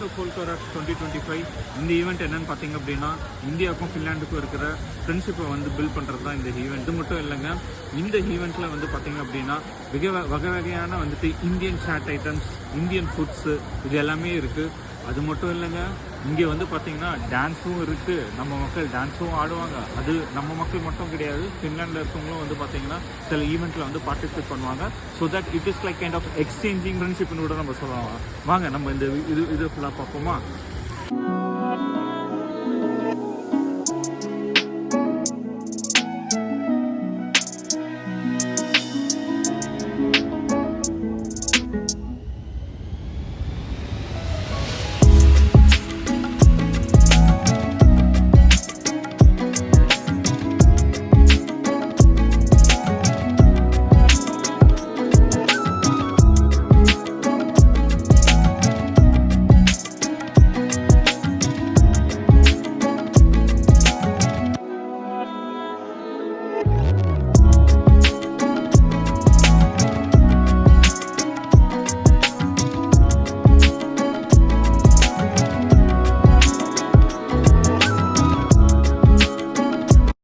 To கோல்கோராட் twenty twenty five இந்த event என்னன்னு பார்த்தீங்க அப்படின்னா இந்தியாவுக்கும் ஃபின்லாண்டுக்கும் இருக்கிற ஃப்ரெண்ட்ஷிப்பை வந்து பில்ட் பண்ணுறது தான் இந்த ஈவெண்ட் இது மட்டும் இல்லைங்க இந்த ஈவெண்ட்டில் வந்து பார்த்தீங்க அப்படின்னா மிக வ- வகை வகையான வந்துட்டு Indian chaat items Indian foods இது எல்லாமே இருக்குது அது மட்டும் இல்லைங்க இங்கே வந்து பார்த்தீங்கன்னா டான்ஸும் இருக்குது நம்ம மக்கள் டான்ஸும் ஆடுவாங்க. அது நம்ம மக்கள் மட்டும் கிடையாது ஃபின்லாண்டில் இருக்கவங்களும் வந்து பார்த்தீங்கன்னா சில ஈவெண்ட்டில் வந்து பார்ட்டிசிபேட் பண்ணுவாங்க. So that it is like kind of exchanging ஃப்ரெண்ட்ஷிப்னு கூட நம்ம சொல்லலாம். வாங்க நம்ம இந்த இது இது ஃபுல்லாக பார்ப்போமா?